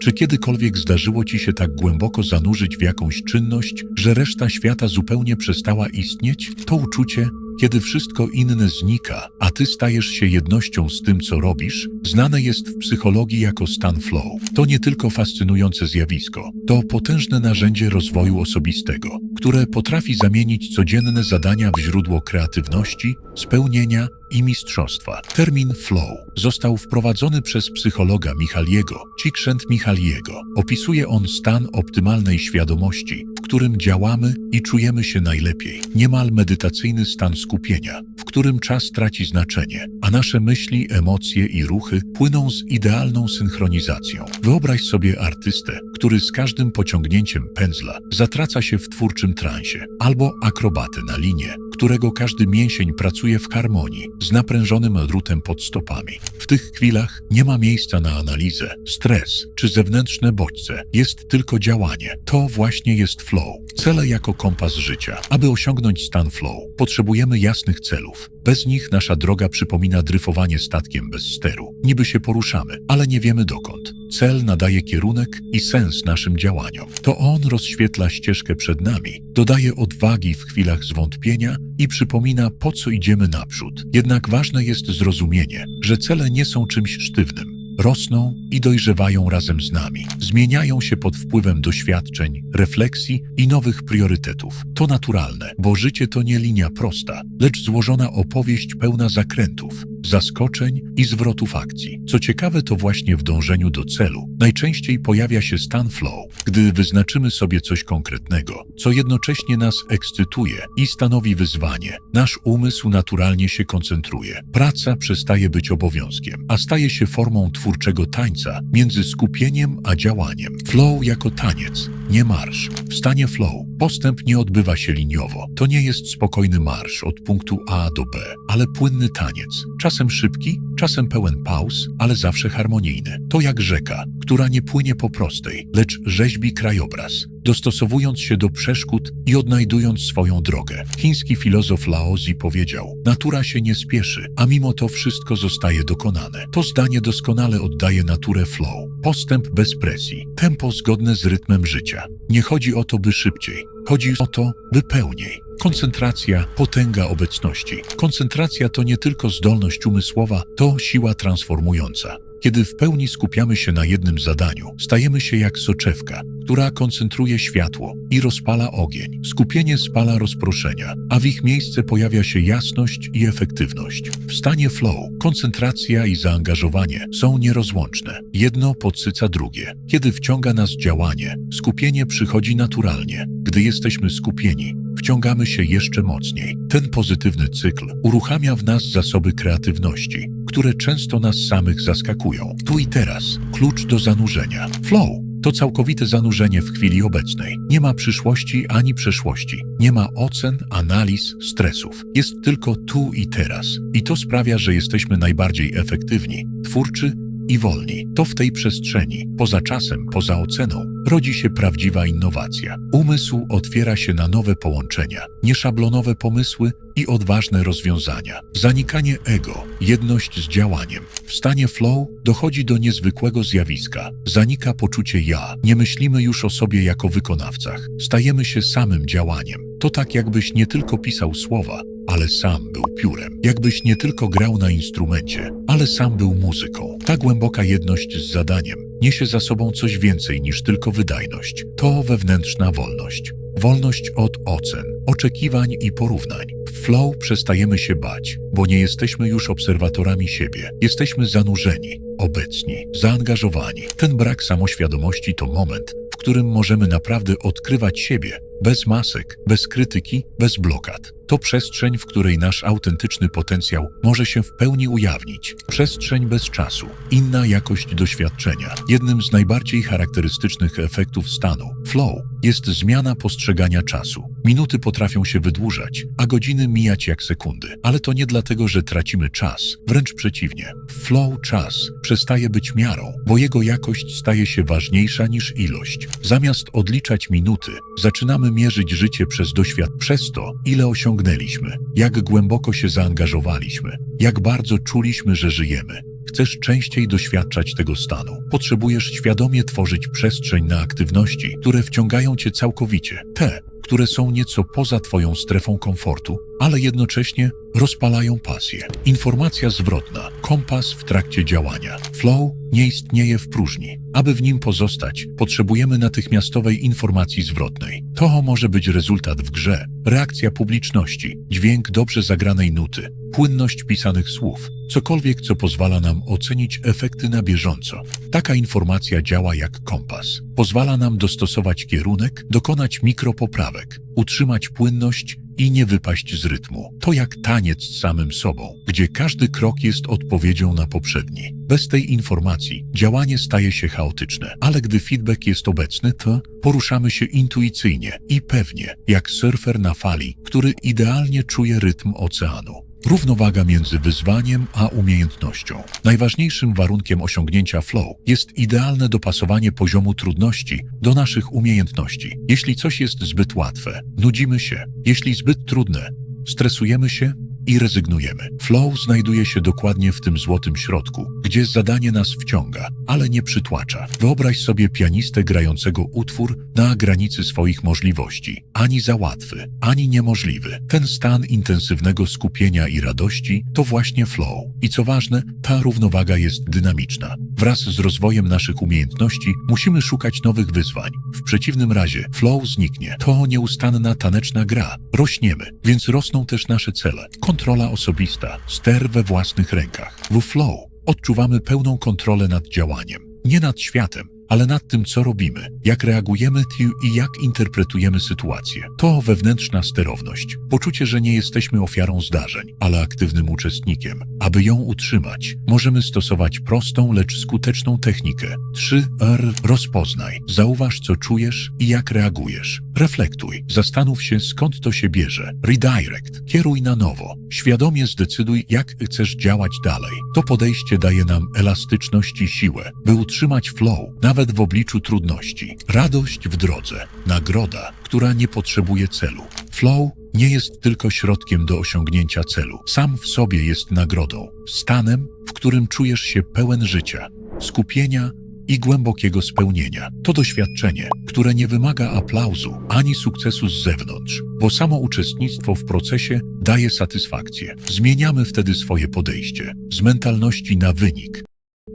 Czy kiedykolwiek zdarzyło ci się tak głęboko zanurzyć w jakąś czynność, że reszta świata zupełnie przestała istnieć? To uczucie, kiedy wszystko inne znika, a ty stajesz się jednością z tym, co robisz, znane jest w psychologii jako stan flow. To nie tylko fascynujące zjawisko, to potężne narzędzie rozwoju osobistego, które potrafi zamienić codzienne zadania w źródło kreatywności, spełnienia i mistrzostwa. Termin flow został wprowadzony przez psychologa Michaliego, Csikszent Michaliego. Opisuje on stan optymalnej świadomości, którym działamy i czujemy się najlepiej. Niemal medytacyjny stan skupienia, w którym czas traci znaczenie, a nasze myśli, emocje i ruchy płyną z idealną synchronizacją. Wyobraź sobie artystę, który z każdym pociągnięciem pędzla zatraca się w twórczym transie, albo akrobatę na linie, którego każdy mięsień pracuje w harmonii z naprężonym drutem pod stopami. W tych chwilach nie ma miejsca na analizę, stres czy zewnętrzne bodźce. Jest tylko działanie. To właśnie jest flow. Cele jako kompas życia. Aby osiągnąć stan flow, potrzebujemy jasnych celów. Bez nich nasza droga przypomina dryfowanie statkiem bez steru. Niby się poruszamy, ale nie wiemy dokąd. Cel nadaje kierunek i sens naszym działaniom. To on rozświetla ścieżkę przed nami, dodaje odwagi w chwilach zwątpienia i przypomina, po co idziemy naprzód. Jednak ważne jest zrozumienie, że cele nie są czymś sztywnym. Rosną i dojrzewają razem z nami. Zmieniają się pod wpływem doświadczeń, refleksji i nowych priorytetów. To naturalne, bo życie to nie linia prosta, lecz złożona opowieść pełna zakrętów, zaskoczeń i zwrotów akcji. Co ciekawe, to właśnie w dążeniu do celu najczęściej pojawia się stan flow, gdy wyznaczymy sobie coś konkretnego, co jednocześnie nas ekscytuje i stanowi wyzwanie. Nasz umysł naturalnie się koncentruje. Praca przestaje być obowiązkiem, a staje się formą twórczego tańca między skupieniem a działaniem. Flow jako taniec, nie marsz. W stanie flow postęp nie odbywa się liniowo. To nie jest spokojny marsz od punktu A do B, ale płynny taniec. Czasem szybki, czasem pełen pauz, ale zawsze harmonijny. To jak rzeka, która nie płynie po prostej, lecz rzeźbi krajobraz, dostosowując się do przeszkód i odnajdując swoją drogę. Chiński filozof Laozi powiedział: Natura się nie spieszy, a mimo to wszystko zostaje dokonane. To zdanie doskonale oddaje naturę flow. Postęp bez presji, tempo zgodne z rytmem życia. Nie chodzi o to, by szybciej, chodzi o to, by pełniej. Koncentracja, potęga obecności. Koncentracja to nie tylko zdolność umysłowa, to siła transformująca. Kiedy w pełni skupiamy się na jednym zadaniu, stajemy się jak soczewka, która koncentruje światło i rozpala ogień. Skupienie spala rozproszenia, a w ich miejsce pojawia się jasność i efektywność. W stanie flow koncentracja i zaangażowanie są nierozłączne. Jedno podsyca drugie. Kiedy wciąga nas działanie, skupienie przychodzi naturalnie. Gdy jesteśmy skupieni, wciągamy się jeszcze mocniej. Ten pozytywny cykl uruchamia w nas zasoby kreatywności, które często nas samych zaskakują. Tu i teraz klucz do zanurzenia. Flow to całkowite zanurzenie w chwili obecnej. Nie ma przyszłości ani przeszłości. Nie ma ocen, analiz, stresów. Jest tylko tu i teraz. I to sprawia, że jesteśmy najbardziej efektywni, twórczy i wolni. To w tej przestrzeni, poza czasem, poza oceną, rodzi się prawdziwa innowacja. Umysł otwiera się na nowe połączenia, nieszablonowe pomysły i odważne rozwiązania. Zanikanie ego, jedność z działaniem. W stanie flow dochodzi do niezwykłego zjawiska. Zanika poczucie ja. Nie myślimy już o sobie jako wykonawcach. Stajemy się samym działaniem. To tak jakbyś nie tylko pisał słowa, ale sam był piórem. Jakbyś nie tylko grał na instrumencie, ale sam był muzyką. Ta głęboka jedność z zadaniem niesie za sobą coś więcej niż tylko wydajność. To wewnętrzna wolność. Wolność od ocen, oczekiwań i porównań. W flow przestajemy się bać, bo nie jesteśmy już obserwatorami siebie. Jesteśmy zanurzeni, obecni, zaangażowani. Ten brak samoświadomości to moment, w którym możemy naprawdę odkrywać siebie, bez masek, bez krytyki, bez blokad. To przestrzeń, w której nasz autentyczny potencjał może się w pełni ujawnić. Przestrzeń bez czasu, inna jakość doświadczenia. Jednym z najbardziej charakterystycznych efektów stanu flow jest zmiana postrzegania czasu. Minuty potrafią się wydłużać, a godziny mijać jak sekundy. Ale to nie dlatego, że tracimy czas, wręcz przeciwnie. Flow czas przestaje być miarą, bo jego jakość staje się ważniejsza niż ilość. Zamiast odliczać minuty, zaczynamy mierzyć życie przez doświad, przez to, ile osiągnęliśmy, jak głęboko się zaangażowaliśmy, jak bardzo czuliśmy, że żyjemy. Chcesz częściej doświadczać tego stanu. Potrzebujesz świadomie tworzyć przestrzeń na aktywności, które wciągają cię całkowicie. Te, które są nieco poza Twoją strefą komfortu, ale jednocześnie rozpalają pasję. Informacja zwrotna, kompas w trakcie działania. Flow nie istnieje w próżni. Aby w nim pozostać, potrzebujemy natychmiastowej informacji zwrotnej. To może być rezultat w grze, reakcja publiczności, dźwięk dobrze zagranej nuty, płynność pisanych słów, cokolwiek, co pozwala nam ocenić efekty na bieżąco. Taka informacja działa jak kompas. Pozwala nam dostosować kierunek, dokonać mikropoprawek, utrzymać płynność i nie wypaść z rytmu. To jak taniec z samym sobą, gdzie każdy krok jest odpowiedzią na poprzedni. Bez tej informacji działanie staje się chaotyczne, ale gdy feedback jest obecny, to poruszamy się intuicyjnie i pewnie, jak surfer na fali, który idealnie czuje rytm oceanu. Równowaga między wyzwaniem a umiejętnością. Najważniejszym warunkiem osiągnięcia flow jest idealne dopasowanie poziomu trudności do naszych umiejętności. Jeśli coś jest zbyt łatwe, nudzimy się. Jeśli zbyt trudne, stresujemy się i rezygnujemy. Flow znajduje się dokładnie w tym złotym środku, gdzie zadanie nas wciąga, ale nie przytłacza. Wyobraź sobie pianistę grającego utwór na granicy swoich możliwości. Ani za łatwy, ani niemożliwy. Ten stan intensywnego skupienia i radości to właśnie flow. I co ważne, ta równowaga jest dynamiczna. Wraz z rozwojem naszych umiejętności musimy szukać nowych wyzwań. W przeciwnym razie flow zniknie. To nieustanna taneczna gra. Rośniemy, więc rosną też nasze cele. Kontrola osobista, ster we własnych rękach. W flow odczuwamy pełną kontrolę nad działaniem. Nie nad światem, ale nad tym, co robimy, jak reagujemy i jak interpretujemy sytuację. To wewnętrzna sterowność, poczucie, że nie jesteśmy ofiarą zdarzeń, ale aktywnym uczestnikiem. Aby ją utrzymać, możemy stosować prostą, lecz skuteczną technikę. 3R rozpoznaj, zauważ, co czujesz i jak reagujesz. Reflektuj, zastanów się, skąd to się bierze. Redirect, kieruj na nowo. Świadomie zdecyduj, jak chcesz działać dalej. To podejście daje nam elastyczność i siłę, by utrzymać flow, nawet w obliczu trudności. Radość w drodze, nagroda, która nie potrzebuje celu. Flow nie jest tylko środkiem do osiągnięcia celu. Sam w sobie jest nagrodą, stanem, w którym czujesz się pełen życia, skupienia i głębokiego spełnienia. To doświadczenie, które nie wymaga aplauzu ani sukcesu z zewnątrz, bo samo uczestnictwo w procesie daje satysfakcję. Zmieniamy wtedy swoje podejście z mentalności na wynik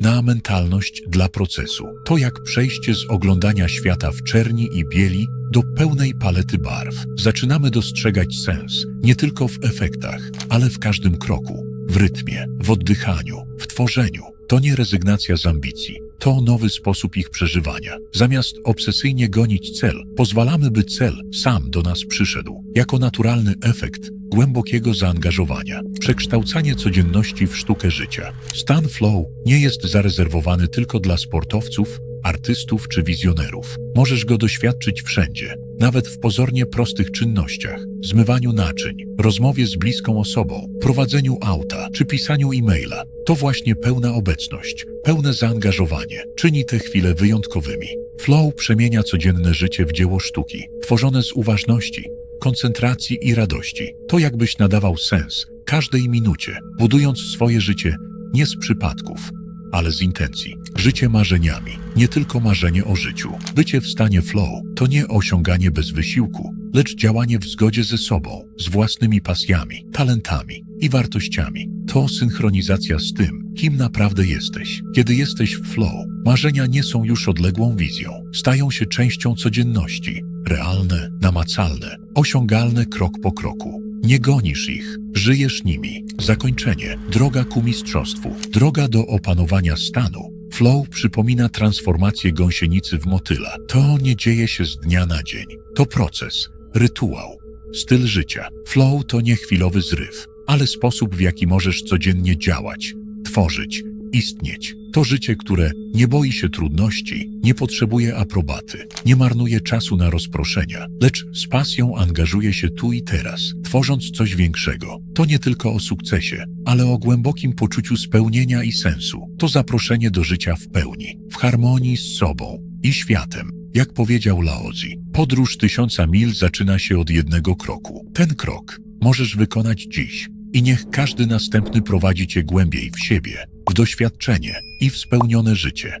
na mentalność dla procesu. To jak przejście z oglądania świata w czerni i bieli do pełnej palety barw. Zaczynamy dostrzegać sens nie tylko w efektach, ale w każdym kroku, w rytmie, w oddychaniu, w tworzeniu. To nie rezygnacja z ambicji, to nowy sposób ich przeżywania. Zamiast obsesyjnie gonić cel, pozwalamy, by cel sam do nas przyszedł, jako naturalny efekt głębokiego zaangażowania, przekształcanie codzienności w sztukę życia. Stan flow nie jest zarezerwowany tylko dla sportowców, artystów czy wizjonerów. Możesz go doświadczyć wszędzie, nawet w pozornie prostych czynnościach, zmywaniu naczyń, rozmowie z bliską osobą, prowadzeniu auta czy pisaniu e-maila. To właśnie pełna obecność, pełne zaangażowanie czyni te chwile wyjątkowymi. Flow przemienia codzienne życie w dzieło sztuki, tworzone z uważności, koncentracji i radości. To jakbyś nadawał sens każdej minucie, budując swoje życie nie z przypadków, ale z intencji. Życie marzeniami, nie tylko marzenie o życiu. Bycie w stanie flow to nie osiąganie bez wysiłku, lecz działanie w zgodzie ze sobą, z własnymi pasjami, talentami i wartościami. To synchronizacja z tym, kim naprawdę jesteś. Kiedy jesteś w flow, marzenia nie są już odległą wizją, stają się częścią codzienności, realne, namacalne, osiągalne krok po kroku. Nie gonisz ich, żyjesz nimi. Zakończenie. Droga ku mistrzostwu. Droga do opanowania stanu. Flow przypomina transformację gąsienicy w motyla. To nie dzieje się z dnia na dzień. To proces, rytuał, styl życia. Flow to nie chwilowy zryw, ale sposób, w jaki możesz codziennie działać, tworzyć, istnieć. To życie, które nie boi się trudności, nie potrzebuje aprobaty, nie marnuje czasu na rozproszenia, lecz z pasją angażuje się tu i teraz, tworząc coś większego. To nie tylko o sukcesie, ale o głębokim poczuciu spełnienia i sensu. To zaproszenie do życia w pełni, w harmonii z sobą i światem. Jak powiedział Laozi, podróż tysiąca mil zaczyna się od jednego kroku. Ten krok możesz wykonać dziś i niech każdy następny prowadzi cię głębiej w siebie, w doświadczenie i w spełnione życie.